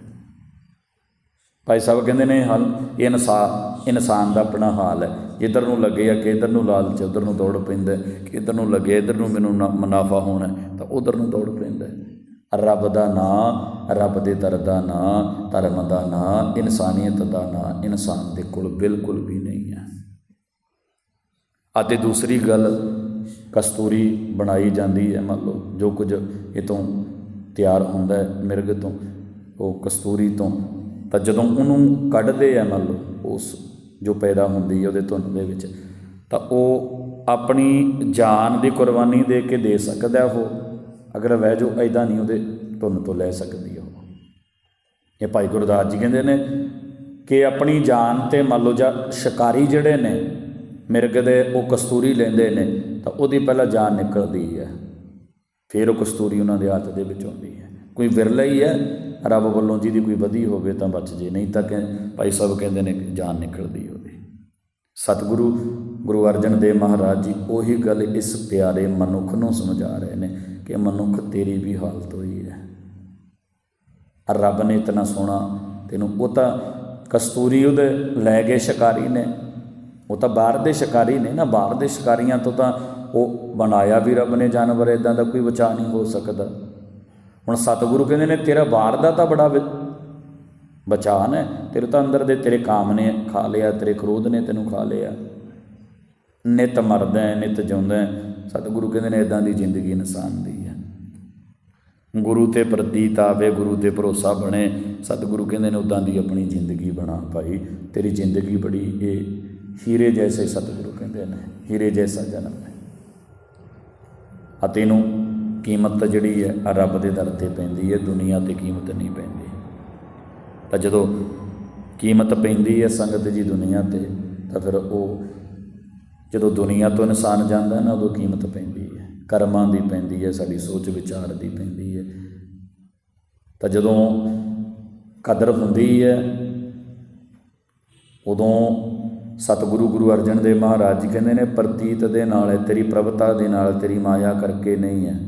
ਭਾਈ ਸਾਹਿਬ ਕਹਿੰਦੇ ਨੇ ਹਲ ਇਹ ਇਨਸਾਨ ਇਨਸਾਨ ਦਾ ਆਪਣਾ ਹਾਲ ਹੈ। ਜਿੱਧਰ ਨੂੰ ਲੱਗੇ ਆ ਕਿ ਇੱਧਰ ਨੂੰ ਲਾਲਚ ਉਧਰ ਨੂੰ ਦੌੜ ਪੈਂਦਾ ਕਿ ਇੱਧਰ ਨੂੰ ਲੱਗੇ ਇੱਧਰ ਨੂੰ ਮੈਨੂੰ ਨਾ- ਮੁਨਾਫਾ ਹੋਣਾ ਤਾਂ ਉਧਰ ਨੂੰ ਦੌੜ ਪੈਂਦਾ ਰੱਬ ਦਾ ਨਾਂ, ਰੱਬ ਦੇ ਦਰ ਦਾ ਨਾਂ, ਧਰਮ ਦਾ ਨਾਂ, ਇਨਸਾਨੀਅਤ ਦਾ ਨਾਂ, ਇਨਸਾਨ ਦੇ ਕੋਲ ਬਿਲਕੁਲ ਵੀ ਨਹੀਂ ਹੈ। ਅਤੇ ਦੂਸਰੀ ਗੱਲ, ਕਸਤੂਰੀ ਬਣਾਈ ਜਾਂਦੀ ਹੈ, ਮੰਨ ਲਓ, ਜੋ ਕੁਝ ਇਹ ਤੋਂ ਤਿਆਰ ਹੁੰਦਾ ਹੈ, ਮਿਰਗ ਤੋਂ, ਉਹ ਕਸਤੂਰੀ ਤੋਂ, ਤਾਂ ਜਦੋਂ ਉਹਨੂੰ ਕੱਢਦੇ ਆ, ਮੰਨ ਲਓ, ਉਸ ਜੋ ਪੈਦਾ ਹੁੰਦੀ ਹੈ ਉਹਦੇ ਧੁੰਦ ਦੇ ਵਿੱਚ, ਤਾਂ ਉਹ ਆਪਣੀ ਜਾਨ ਦੀ ਕੁਰਬਾਨੀ ਦੇ ਕੇ ਦੇ ਸਕਦਾ ਉਹ। ਅਗਰ ਵਹਿ ਜੋ ਐਦਾਂ ਨਹੀਂ ਉਹਦੇ ਧੁੰਨ ਤੋਂ ਲੈ ਸਕਦੀ ਉਹ। ਇਹ ਭਾਈ ਗੁਰਦਾਸ ਜੀ ਕਹਿੰਦੇ ਨੇ ਕਿ ਆਪਣੀ ਜਾਨ ਤੇ ਮੰਨ ਲਓ ਜਾਂ ਸ਼ਿਕਾਰੀ ਜਿਹੜੇ ਨੇ, ਮਿਰਗ ਦੇ ਉਹ ਕਸਤੂਰੀ ਲੈਂਦੇ ਨੇ, ਤਾਂ ਉਹਦੀ ਪਹਿਲਾਂ ਜਾਨ ਨਿਕਲਦੀ ਹੈ। ਫਿਰ ਉਹ ਕਸਤੂਰੀ ਉਹਨਾਂ ਦੇ ਹੱਥ ਦੇ ਵਿੱਚ ਆਉਂਦੀ ਹੈ। ਕੋਈ ਵਿਰਲਾ ਹੀ ਹੈ, ਰੱਬ ਵੱਲੋਂ ਜਿਹਦੀ ਕੋਈ ਵਧੀ ਹੋਵੇ ਤਾਂ ਬਚ ਜੇ, ਨਹੀਂ ਤਾਂ ਕਿ ਭਾਈ ਸਾਹਿਬ ਕਹਿੰਦੇ ਨੇ ਜਾਨ ਨਿਕਲਦੀ ਉਹਦੀ। ਸਤਿਗੁਰੂ ਗੁਰੂ ਅਰਜਨ ਦੇਵ ਮਹਾਰਾਜ ਜੀ ਉਹੀ ਗੱਲ ਇਸ ਪਿਆਰੇ ਮਨੁੱਖ ਨੂੰ ਸਮਝਾ ਰਹੇ ਨੇ ਕਿ ਮਨੁੱਖ ਤੇਰੀ ਵੀ ਹਾਲਤ ਹੋਈ ਹੈ। ਔਰ ਰੱਬ ਨੇ ਇਤਨਾ ਸੋਹਣਾ ਤੈਨੂੰ, ਉਹ ਤਾਂ ਕਸਤੂਰੀ ਉਹਦੇ ਲੈ ਗਏ ਸ਼ਿਕਾਰੀ ਨੇ। ਉਹ ਤਾਂ ਬਾਹਰ ਦੇ ਸ਼ਿਕਾਰੀ ਨੇ ਨਾ, ਬਾਹਰ ਦੇ ਸ਼ਿਕਾਰੀਆਂ ਤੋਂ ਤਾਂ ਉਹ ਬਣਾਇਆ ਵੀ ਰੱਬ ਨੇ, ਜਾਨਵਰ ਇਦਾਂ ਦਾ ਕੋਈ ਬਚਾ ਨਹੀਂ ਹੋ ਸਕਦਾ। ਹੁਣ ਸਤਿਗੁਰੂ ਕਹਿੰਦੇ ਨੇ, ਤੇਰਾ ਬਾਹਰ ਦਾ ਤਾਂ ਬੜਾ ਬਚਾਨ ਹੈ ਤੇਰੇ ਤਾਂ ਅੰਦਰ ਦੇ ਤੇਰੇ ਕਾਮ ਨੇ, ਖਾ ਲਿਆ, ਤੇਰੇ ਕ੍ਰੋਧ ਨੇ ਤੈਨੂੰ ਖਾ ਲਿਆ। ਨਿਤ ਮਰਦਾ ਹੈ, ਨਿਤ ਜਿਉਂਦਾ ਸਤਿਗੁਰੂ ਕਹਿੰਦੇ ਨੇ ਇਦਾਂ ਦੀ ਜ਼ਿੰਦਗੀ ਇਨਸਾਨ ਦੀ ਗੁਰੂ ਤੇ ਪ੍ਰਤੀਤ ਆਵੇ, ਗੁਰੂ ਤੇ ਭਰੋਸਾ ਬਣੇ। ਸਤਿਗੁਰੂ ਕਹਿੰਦੇ ਨੇ ਉਦਾਂ ਦੀ ਆਪਣੀ ਜ਼ਿੰਦਗੀ ਬਣਾ ਭਾਈ। ਤੇਰੀ ਜ਼ਿੰਦਗੀ ਬੜੀ ਇਹ ਹੀਰੇ ਜੈਸੇ ਸਤਿਗੁਰੂ ਕਹਿੰਦੇ ਨੇ, ਹੀਰੇ ਜੈਸਾ ਜਨਮ ਹੈ। ਅਤੇ ਤੈਨੂੰ ਕੀਮਤ ਜਿਹੜੀ ਹੈ, ਆਹ ਰੱਬ ਦੇ ਦਰ ਤੇ ਪੈਂਦੀ ਹੈ, ਦੁਨੀਆ ਤੇ ਕੀਮਤ ਨਹੀਂ ਪੈਂਦੀ। ਤਾਂ ਜਦੋਂ ਕੀਮਤ ਪੈਂਦੀ ਹੈ ਸੰਗਤ ਜੀ ਦੁਨੀਆ ਤੇ, ਤਾਂ ਫਿਰ ਉਹ ਜਦੋਂ ਦੁਨੀਆ ਤੋਂ ਇਨਸਾਨ ਜਾਂਦਾ ਨਾ, ਉਦੋਂ ਕੀਮਤ ਪੈਂਦੀ ਹੈ। ਕਰਮਾਂ ਦੀ ਪੈਂਦੀ ਹੈ, ਸਾਡੀ ਸੋਚ ਵਿਚਾਰ ਦੀ ਪੈਂਦੀ ਹੈ। ਤਾਂ ਜਦੋਂ ਕਦਰ ਹੁੰਦੀ ਹੈ, ਉਦੋਂ ਸਤਿਗੁਰੂ ਗੁਰੂ ਅਰਜਨ ਦੇਵ ਮਹਾਰਾਜ ਜੀ ਕਹਿੰਦੇ ਨੇ, ਪ੍ਰਤੀਤ ਦੇ ਨਾਲ ਤੇਰੀ ਪ੍ਰਭਤਾ ਦੇ ਨਾਲ ਤੇਰੀ ਮਾਇਆ ਕਰਕੇ ਨਹੀਂ ਹੈ।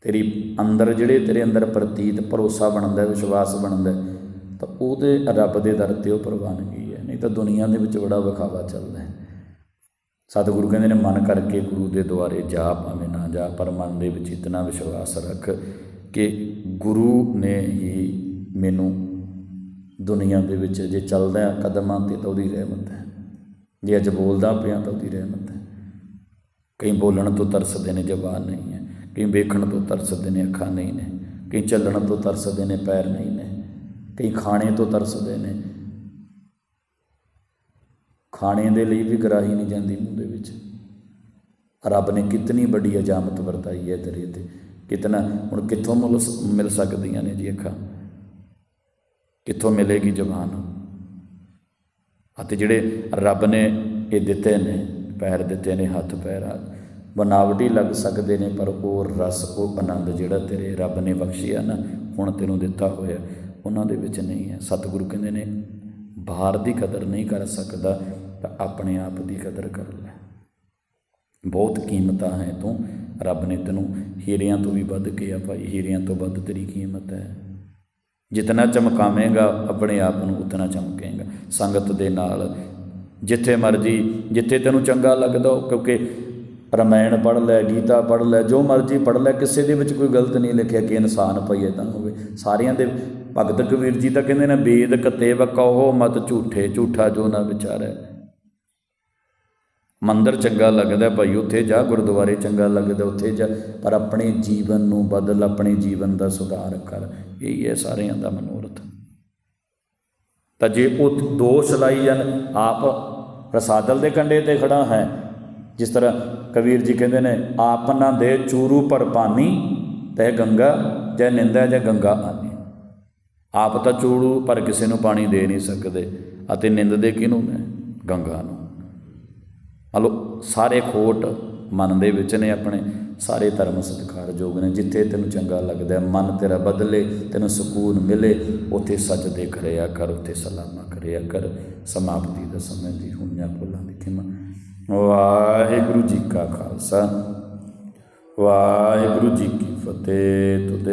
ਤੇਰੀ ਅੰਦਰ ਜਿਹੜੇ ਤੇਰੇ ਅੰਦਰ ਪ੍ਰਤੀਤ ਭਰੋਸਾ ਬਣਦਾ ਵਿਸ਼ਵਾਸ ਬਣਦਾ ਤਾਂ ਉਹਦੇ ਰੱਬ ਦੇ ਦਰ ਤੇ ਉਹ ਪ੍ਰਵਾਨਗੀ ਹੈ। ਨਹੀਂ ਤਾਂ ਦੁਨੀਆ ਦੇ ਵਿੱਚ ਬੜਾ ਵਿਖਾਵਾ ਚੱਲਦਾ ਸਤਿਗੁਰੂ ਕਹਿੰਦੇ ਨੇ, ਮਨ ਕਰਕੇ ਗੁਰੂ ਦੇ ਦੁਆਰੇ ਜਾ, ਭਾਵੇਂ ਨਾ ਜਾ, ਪਰ ਮਨ ਦੇ ਵਿੱਚ ਇਤਨਾ ਵਿਸ਼ਵਾਸ ਰੱਖ ਕਿ ਗੁਰੂ ਨੇ ਹੀ ਮੈਨੂੰ ਦੁਨੀਆ ਦੇ ਵਿੱਚ ਜੇ ਚੱਲਦਾ ਕਦਮਾਂ ਤੇ ਤਾਂ ਉਹਦੀ ਰਹਿਮਤ ਹੈ। ਜੇ ਅੱਜ ਬੋਲਦਾ ਪਿਆ ਤਾਂ ਉਹਦੀ ਰਹਿਮਤ ਹੈ। ਕਈ ਬੋਲਣ ਤੋਂ ਤਰਸਦੇ ਨੇ ਜ਼ਬਾਨ ਨਹੀਂ ਹੈ। ਕਈ ਵੇਖਣ ਤੋਂ ਤਰਸਦੇ ਨੇ ਅੱਖਾਂ ਨਹੀਂ ਨੇ। ਕਈ ਚੱਲਣ ਤੋਂ ਤਰਸਦੇ ਨੇ, ਪੈਰ ਨਹੀਂ ਨੇ। ਕਈ ਖਾਣੇ ਤੋਂ ਤਰਸਦੇ ਨੇ। ਖਾਣੇ ਦੇ ਲਈ ਵੀ ਗਰਾਹੀ ਨਹੀਂ ਜਾਂਦੀ ਮੂੰਹ ਦੇ ਵਿੱਚ। ਰੱਬ ਨੇ ਕਿਤਨੀ ਵੱਡੀ ਅਜਾਮਤ ਵਰਤਾਈ ਹੈ ਤੇਰੇ ਤੇ। ਕਿਤਨਾ, ਹੁਣ ਕਿੱਥੋਂ ਮਿਲ ਮਿਲ ਸਕਦੀਆਂ ਨੇ ਜੀ ਅੱਖਾਂ? ਕਿੱਥੋਂ ਮਿਲੇਗੀ ਜ਼ਬਾਨ? ਅਤੇ ਜਿਹੜੇ ਰੱਬ ਨੇ ਇਹ ਦਿੱਤੇ ਨੇ, ਪੈਰ ਦਿੱਤੇ ਨੇ ਹੱਥ ਪੈਰ, ਬਨਾਵਟੀ ਲੱਗ ਸਕਦੇ ਨੇ, ਪਰ ਉਹ ਰਸ, ਉਹ ਆਨੰਦ ਜਿਹੜਾ ਤੇਰੇ ਰੱਬ ਨੇ ਬਖਸ਼ਿਆ ਨਾ, ਹੁਣ ਤੈਨੂੰ ਦਿੱਤਾ ਹੋਇਆ, ਉਹਨਾਂ ਦੇ ਵਿੱਚ ਨਹੀਂ ਹੈ। ਸਤਿਗੁਰੂ ਕਹਿੰਦੇ ਨੇ, ਬਾਹਰ ਦੀ ਕਦਰ ਨਹੀਂ ਕਰ ਸਕਦਾ ਤਾਂ ਆਪਣੇ ਆਪ ਦੀ ਕਦਰ ਕਰ ਲੈ। ਬਹੁਤ ਕੀਮਤਾਂ ਹੈ ਤੂੰ। ਰੱਬ ਨੇ ਤੈਨੂੰ ਹੀਰਿਆਂ ਤੋਂ ਵੀ ਵੱਧ ਕੇ ਆ ਭਾਈ, ਹੀਰਿਆਂ ਤੋਂ ਵੱਧ ਤੇਰੀ ਕੀਮਤ ਹੈ। ਜਿਤਨਾ ਚਮਕਾਵੇਂਗਾ, ਆਪਣੇ ਆਪ ਨੂੰ ਉਤਨਾ ਚਮਕੇਗਾ। ਸੰਗਤ ਦੇ ਨਾਲ ਜਿੱਥੇ ਮਰਜ਼ੀ, ਜਿੱਥੇ ਤੈਨੂੰ ਚੰਗਾ ਲੱਗਦਾ ਉਹ ਕਿਉਂਕਿ ਰਮਾਇਣ ਪੜ੍ਹ ਲੈ, ਗੀਤਾ ਪੜ੍ਹ ਲੈ, ਜੋ ਮਰਜ਼ੀ ਪੜ੍ਹ ਲੈ, ਕਿਸੇ ਦੇ ਵਿੱਚ ਕੋਈ ਗਲਤ ਨਹੀਂ ਲਿਖਿਆ ਕਿ ਇਨਸਾਨ ਪਈ ਤਾਂ ਹੋਵੇ। ਸਾਰਿਆਂ ਦੇ ਭਗਤ ਕਬੀਰ ਜੀ ਤਾਂ ਕਹਿੰਦੇ ਨੇ ਵੇਦ ਕਤੇ ਕਹੋ ਮਤ ਝੂਠੇ, ਝੂਠਾ ਜੋ ਨਾ ਵਿਚਾਰੈ। ਮੰਦਰ ਚੰਗਾ ਲੱਗਦਾ ਭਾਈ, ਉੱਥੇ ਜਾ, ਗੁਰਦੁਆਰੇ ਚੰਗਾ ਲੱਗਦਾ, ਉੱਥੇ ਜਾ, ਪਰ ਆਪਣੇ ਜੀਵਨ ਨੂੰ ਬਦਲ, ਆਪਣੇ ਜੀਵਨ ਦਾ ਸੁਧਾਰ ਕਰ, ਇਹੀ ਹੈ ਸਾਰਿਆਂ ਦਾ ਮਨੋਰਥ। ਤਾਂ ਜੇ ਉਹ ਦੋਸ਼ ਲਾਈ ਜਾਣ, ਆਪ ਰਸਾਦਲ ਦੇ ਕੰਡੇ ਤੇ ਖੜਾ ਹੈ, ਜਿਸ ਤਰ੍ਹਾਂ ਕਬੀਰ ਜੀ ਕਹਿੰਦੇ ਨੇ, ਆਪ ਨਾ ਦੇ ਚੂਰੂ ਪਰ ਪਾਣੀ ਤੈ ਗੰਗਾ, ਜੈ ਨਿੰਦਾ, ਜੈ ਗੰਗਾ ਆਨੀ। ਆਪ ਤਾਂ ਚੂੜੂ ਪਰ ਕਿਸੇ ਨੂੰ ਪਾਣੀ ਦੇ ਨਹੀਂ ਸਕਦੇ, ਅਤੇ ਨਿੰਦਦੇ ਕਿਹਨੂੰ ਨੇ? ਗੰਗਾ ਨੂੰ। ਹਲੋ ਸਾਰੇ ਖੋਟ ਮਨ ਦੇ ਵਿੱਚ ਨੇ ਆਪਣੇ, ਸਾਰੇ ਧਰਮ ਸਤਿਕਾਰਯੋਗ ਨੇ। ਜਿੱਥੇ ਤੈਨੂੰ ਚੰਗਾ ਲੱਗਦਾ ਮਨ ਤੇਰਾ ਬਦਲੇ, ਤੈਨੂੰ ਸਕੂਨ ਮਿਲੇ, ਉੱਥੇ ਸਜਦੇ ਕਰਿਆ ਕਰ, ਉੱਥੇ ਸਲਾਮਾ ਕਰਿਆ ਕਰ। ਸਮਾਪਤੀ ਦਾ ਸਮੇਂ ਦੀ ਹੁਣਿਆ ਭੁੱਲਾਂ ਦੀ ਖਿਮਾ ਵਾਹਿਗੁਰੂ ਜੀ ਕਾ ਖਾਲਸਾ, ਵਾਹਿਗੁਰੂ ਜੀ ਕੀ ਫਤਿਹ। ਤੁਦੇ